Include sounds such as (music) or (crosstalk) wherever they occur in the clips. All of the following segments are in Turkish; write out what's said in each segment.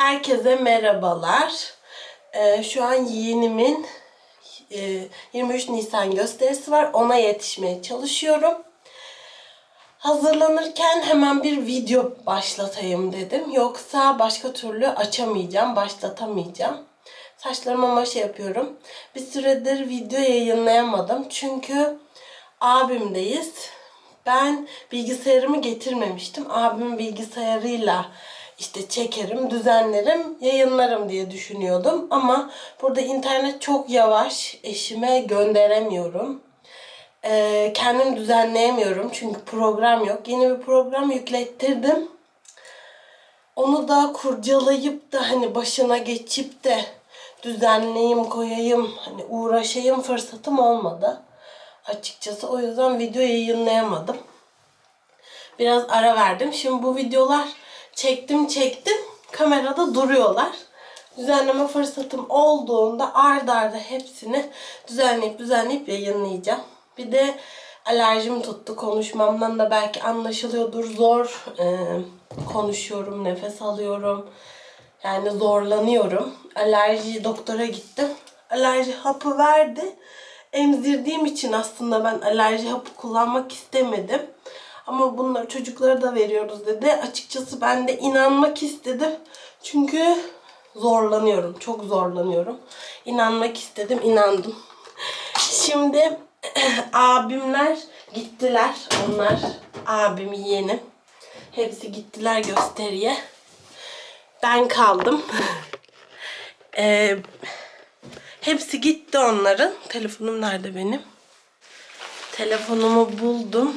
Herkese merhabalar. Ee, şu an yeğenimin e, 23 Nisan gösterisi var. Ona yetişmeye çalışıyorum. Hazırlanırken hemen bir video başlatayım dedim. Yoksa başka türlü açamayacağım, başlatamayacağım. Saçlarıma maşa yapıyorum. Bir süredir video yayınlayamadım. Çünkü abimdeyiz. Ben bilgisayarımı getirmemiştim. Abimin bilgisayarıyla işte çekerim, düzenlerim, yayınlarım diye düşünüyordum. Ama burada internet çok yavaş. Eşime gönderemiyorum. Ee, kendim düzenleyemiyorum çünkü program yok. Yeni bir program yüklettirdim. Onu da kurcalayıp da hani başına geçip de düzenleyeyim, koyayım, hani uğraşayım fırsatım olmadı. Açıkçası o yüzden video yayınlayamadım. Biraz ara verdim. Şimdi bu videolar çektim çektim. Kamerada duruyorlar. Düzenleme fırsatım olduğunda ard arda hepsini düzenleyip düzenleyip yayınlayacağım. Bir de alerjim tuttu. Konuşmamdan da belki anlaşılıyordur. Zor e, konuşuyorum, nefes alıyorum. Yani zorlanıyorum. Alerji doktora gittim. Alerji hapı verdi. Emzirdiğim için aslında ben alerji hapı kullanmak istemedim. Ama bunları çocuklara da veriyoruz dedi. Açıkçası ben de inanmak istedim. Çünkü zorlanıyorum. Çok zorlanıyorum. İnanmak istedim. inandım. Şimdi (clears throat) abimler gittiler. Onlar abim, yeğenim. Hepsi gittiler gösteriye. Ben kaldım. (laughs) Ee, hepsi gitti onların. Telefonum nerede benim? Telefonumu buldum.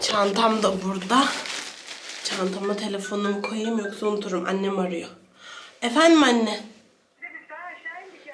Çantam da burada. Çantama telefonumu koyayım yoksa unuturum. Annem arıyor. Efendim anne?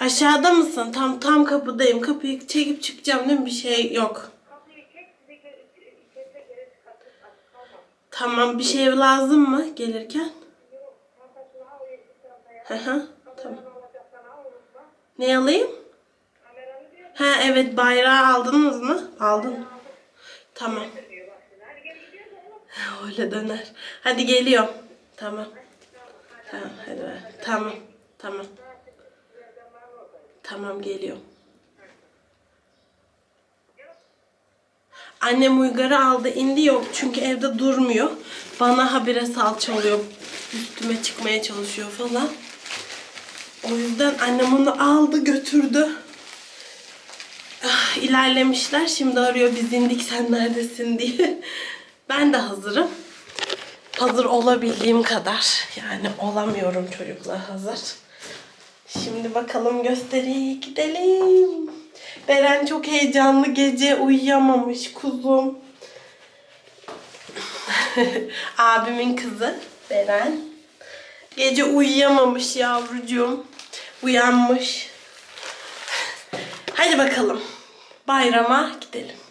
Aşağıda mısın? Tam tam kapıdayım. Kapıyı çekip çıkacağım değil mi? Bir şey yok. Tamam bir şey lazım mı gelirken? Hı hı. Tamam. Ne alayım? Ha evet bayrağı aldınız mı? Aldın. Tamam. (laughs) Öyle döner. Hadi geliyorum. Tamam. Tamam hadi ver. Tamam. Tamam. Tamam geliyorum. Annem uygarı aldı indi yok çünkü evde durmuyor. Bana habire salça oluyor. Üstüme çıkmaya çalışıyor falan. O yüzden annem onu aldı götürdü. Ah, ilerlemişler. Şimdi arıyor biz indik sen neredesin diye. Ben de hazırım. Hazır olabildiğim kadar. Yani olamıyorum çocuklar hazır. Şimdi bakalım gösteriye gidelim. Beren çok heyecanlı gece uyuyamamış kuzum. (laughs) Abimin kızı Beren. Gece uyuyamamış yavrucuğum. Uyanmış. Hadi bakalım. Bayrama gidelim.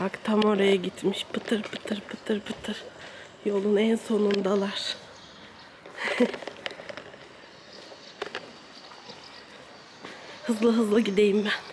Bak tam oraya gitmiş. Pıtır pıtır pıtır pıtır. Yolun en sonundalar. (laughs) hızlı hızlı gideyim ben.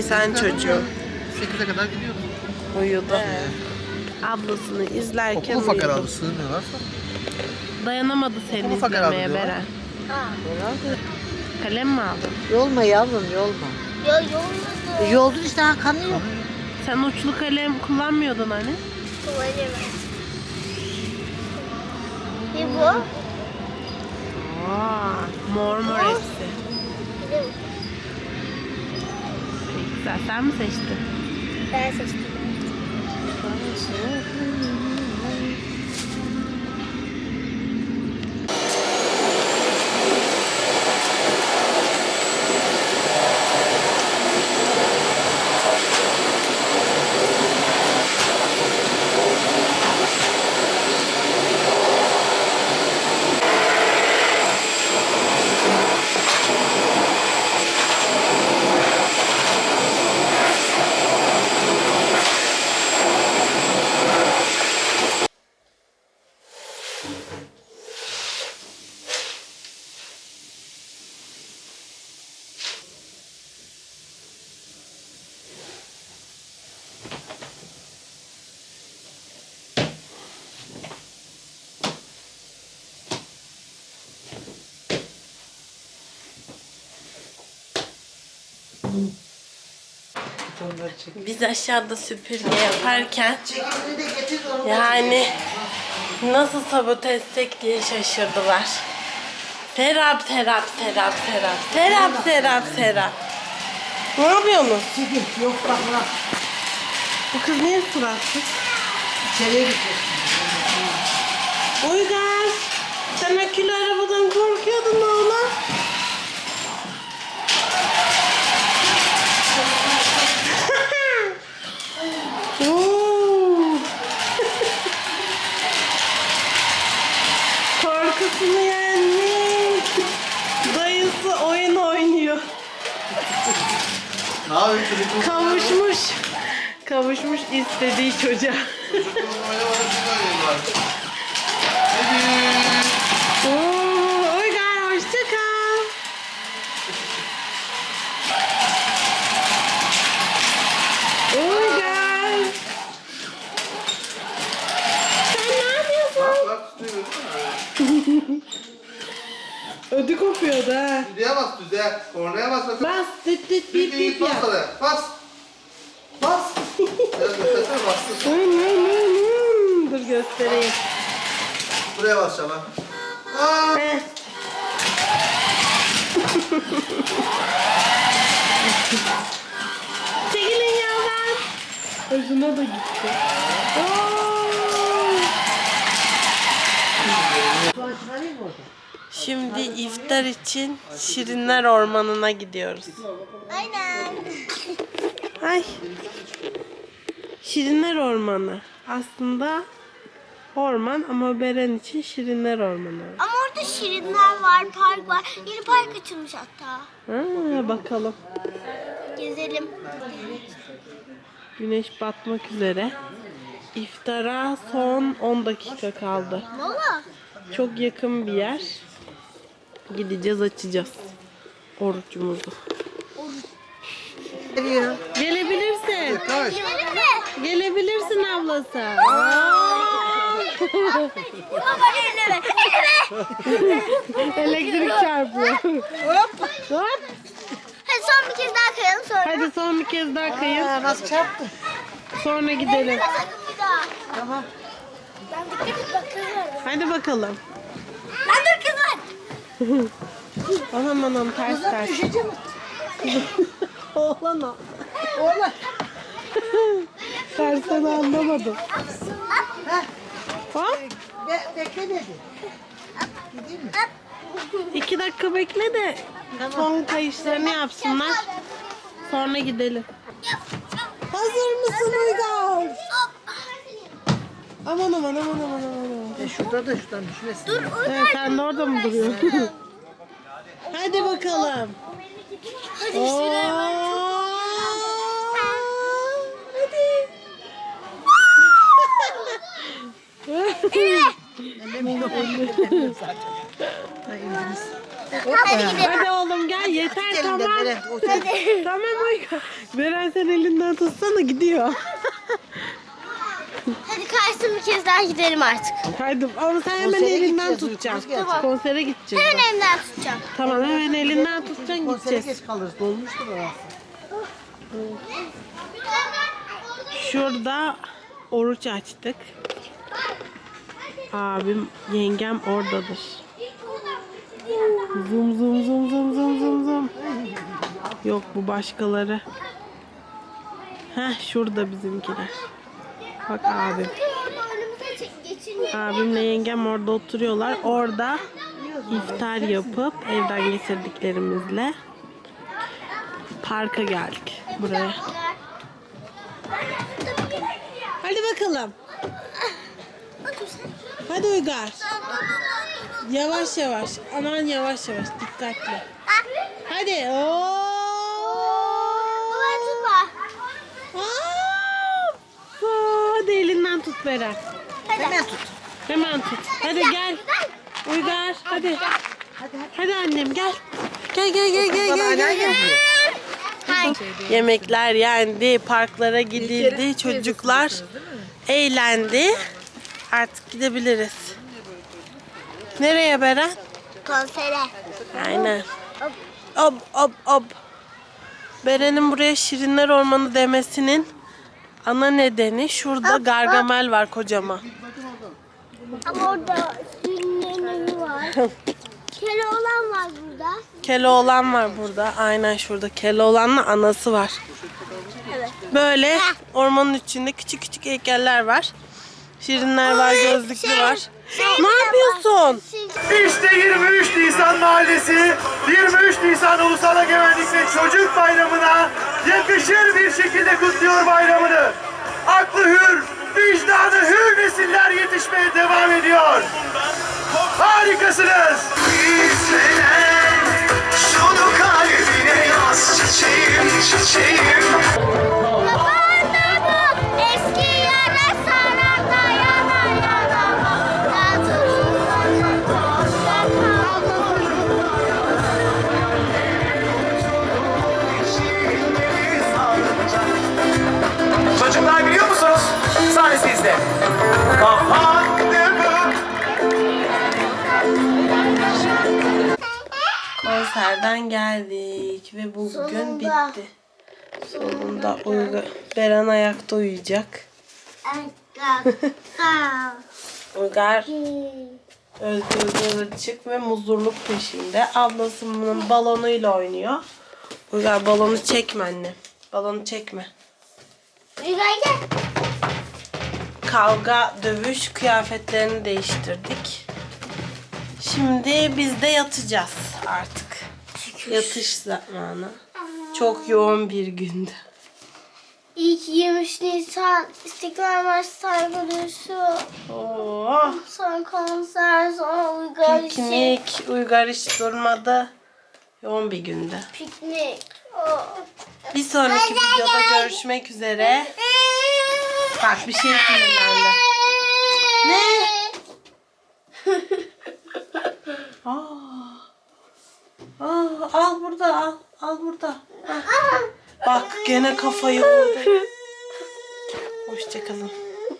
Nisan çocuğu 8'e kadar gidiyoruz. uyudu. Ablasını izlerken Okul fakir uyudu. aldı sığmıyorlarsa. Dayanamadı seni Okul fakir izlemeye aldı diyorlar. Beren. Kalem mi aldın? Yolma yavrum yolma. Ya yolmadı. Yoldun işte ha kanı yok. Sen uçlu kalem kullanmıyordun hani. Kullanamam. Ne bu? Aa, mor mor hepsi. Bir de bu. Güzel. Sen mi seçtin? Ben seçtim. Biz aşağıda süpürge yaparken yani nasıl sabote etsek diye şaşırdılar. Serap, Serap, Serap, Serap, Serap, Serap, Serap. Ne yapıyorsunuz? Çekim yok bak bak. Bu kız niye suratsız? İçeriye gitmiş. Uygar, sen akülü arabadan korkuyordun oğlum. Oo. Korkusunu yenmiş. Dayısı oyun oynuyor. Ne yapayım çocuk Kavuşmuş. Kavuşmuş istediği çocuğa. Hadi. Oo, Ödü kopuyordu ha. Düzeye bas düzeye. Kornaya bas bakın. Bas dit dit Bip bip bip bas yap. oraya. Bas. Bas. Biraz göstersene bastır. Hım, hım, hım, hım. Dur göstereyim. Buraya basacağım ha. Aa. Heh. (laughs) Çekilin yavrum. Özüne de gitti. Oo. Soğan çıkarayım mı orada? Şimdi iftar için Şirinler Ormanı'na gidiyoruz. Aynen. Ay. Şirinler Ormanı. Aslında orman ama Beren için Şirinler Ormanı. Ama orada şirinler var, park var. Yeni park açılmış hatta. Ha, bakalım. Gezelim. Güneş batmak üzere. İftara son 10 dakika kaldı. Valla. Çok yakın bir yer. Gideceğiz açacağız orucumuzu. Geliyor. Gelebilirsin. Kaç. Gelebilirsin ablası. Elektrik çarpıyor. Hop. Hop. Hadi son bir kez daha kayalım sonra. Hadi son bir kez daha kayın. Aa, nasıl çarptı? Sonra gidelim. Tamam. Ben dikkat et bak kız var. Hadi bakalım. Lan dur kız var. (laughs) Anam anam ters Kızım ters. düşeceğim. (laughs) Oğlan o. Oğlum. Tersten anlamadım. Heh. Hop. Be bekle dedi. Gideyim mi? İki dakika bekle de son kayışlarını yapsınlar. Sonra gidelim. Hazır mısın Uygar? Aman aman aman aman aman. Şurada da şuradan düşmesin. Dur. Evet, sen de orada mı duruyorsun? (laughs) Hadi bakalım. Hadi Oo. Hadi. İndiniz. Hadi gidelim. Hadi oğlum gel yeter Gidelim de tamam. Sen- Tamam Uygar. Beren sen elinden tutsana gidiyor. (laughs) Hadi kaysın bir kez daha gidelim artık. Hadi ama sen hemen Konsere elinden gideceğiz, tutacaksın. uykumuz gelecek. Konsere gideceğiz. Hemen elimden tutacağım. Tamam hemen elinden tutacaksın Konsere gideceğiz. geç kalırız. Dolmuştur orası. Şurada oruç açtık. Abim, yengem oradadır. Zum zum zum zum zum zum zum. Yok bu başkaları. Heh şurada bizimkiler. Bak abim. Abimle yengem orada oturuyorlar. Orada iftar yapıp evden getirdiklerimizle parka geldik buraya. Hadi bakalım. Hadi Uygar. Yavaş yavaş. Aman yavaş yavaş. Dikkatli. Hadi. Oo. Hadi elinden tut Beren. Hemen tut. Hemen tut. Hadi gel. Uygar. Hadi. Hadi annem gel. Gel gel gel gel gel. gel, gel. Yemekler yendi, parklara gidildi, çocuklar eğlendi. Artık gidebiliriz. Nereye Beren? Konsere. Aynen. Hop hop hop. Beren'in buraya Şirinler Ormanı demesinin ana nedeni şurada Gargamel var kocaman. Ama orada sünneleri var. (laughs) Keloğlan var burada. Keloğlan var burada. Aynen şurada Keloğlan'la anası var. Evet. Böyle ormanın içinde küçük küçük heykeller var. Şirinler var, gözlüklü var. Ne yapıyorsun? İşte 23 Nisan Mahallesi 23 Nisan Ulusal Egemenlik ve Çocuk Bayramı'na yakışır bir şekilde kutluyor bayramını. Aklı hür, vicdanı hür devam ediyor. Harikasınız. Konserden geldik ve bugün Sonunda. bitti. Sonunda uygu Beren ayakta uyuyacak. (laughs) Uygar özgür çık ve muzurluk peşinde. Ablasının balonuyla oynuyor. Uygar balonu çekme anne. Balonu çekme. gel. Kavga, dövüş kıyafetlerini değiştirdik. Şimdi biz de yatacağız artık. Yatış zamanı. Çok yoğun bir gündü. İlk 23 Nisan İstiklal Marşı saygı duruşu. Oh, Son konser, sonra uygar işi. piknik, Uygar hiç durmadı. Yoğun bir gündü. Piknik. Oh. Bir sonraki videoda görüşmek üzere. Bak bir şey sinirlendi. Ne? (laughs) Aa. Al burada al. Al burada. Bak gene kafayı vurdu. (laughs) Hoşçakalın.